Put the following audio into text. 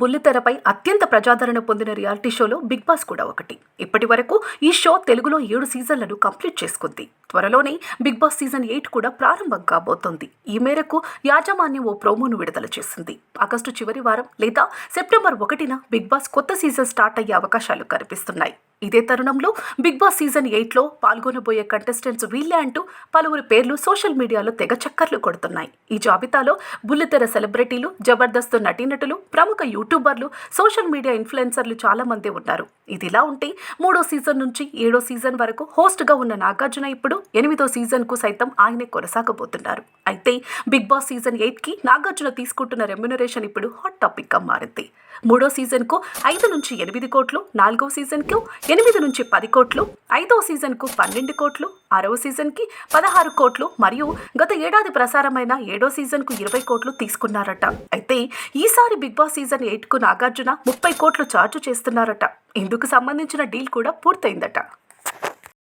బుల్లితెరపై అత్యంత ప్రజాదరణ పొందిన రియాలిటీ షోలో బిగ్ బాస్ కూడా ఒకటి. ఇప్పటి వరకు ఈ షో తెలుగులో ఏడు సీజన్లను కంప్లీట్ చేసుకుంది. త్వరలోనే బిగ్ బాస్ సీజన్ ఎయిట్ కూడా ప్రారంభం కాబోతోంది. ఈ మేరకు యాజమాన్యం ఓ ప్రోమోను విడుదల చేసింది. ఆగస్టు చివరి వారం లేదా సెప్టెంబర్ ఒకటిన బిగ్ బాస్ కొత్త సీజన్ స్టార్ట్ అయ్యే అవకాశాలు కనిపిస్తున్నాయి. ఇదే తరుణంలో బిగ్ బాస్ సీజన్ ఎయిట్లో పాల్గొనబోయే కంటెస్టెంట్స్ వీళ్ళే అంటూ పలువురు పేర్లు సోషల్ మీడియాలో తెగ చక్కర్లు కొడుతున్నాయి. ఈ జాబితాలో బుల్లితెర సెలబ్రిటీలు జబర్దస్త్ నటీనటులు ప్రముఖ యూట్యూబర్లు సోషల్ మీడియా ఇన్ఫ్లుయెన్సర్లు చాలా మంది ఉన్నారు. ఇదిలా ఉంటే మూడో సీజన్ నుంచి ఏడో సీజన్ వరకు హోస్ట్గా ఉన్న నాగార్జున ఇప్పుడు ఎనిమిదో సీజన్కు సైతం ఆయనే కొనసాగబోతున్నారు. అయితే బిగ్ బాస్ సీజన్ ఎయిట్కి నాగార్జున తీసుకుంటున్న రెమ్యునరేషన్ ఇప్పుడు హాట్ టాపిక్గా మారింది. మూడో సీజన్కు ఐదు నుంచి ఎనిమిది కోట్లు నాలుగో సీజన్కు ఎనిమిది నుంచి పది కోట్లు ఐదో సీజన్కు పన్నెండు కోట్లు ఆరవ సీజన్కి పదహారు కోట్లు మరియు గత ఏడాది ప్రసారమైన ఏడో సీజన్కు ఇరవై కోట్లు తీసుకున్నారట. అయితే ఈసారి బిగ్ బాస్ సీజన్ ఎయిట్కు నాగార్జున ముప్పై కోట్లు ఛార్జ్ చేస్తున్నారట. ఇందుకు సంబంధించిన డీల్ కూడా పూర్తయిందట.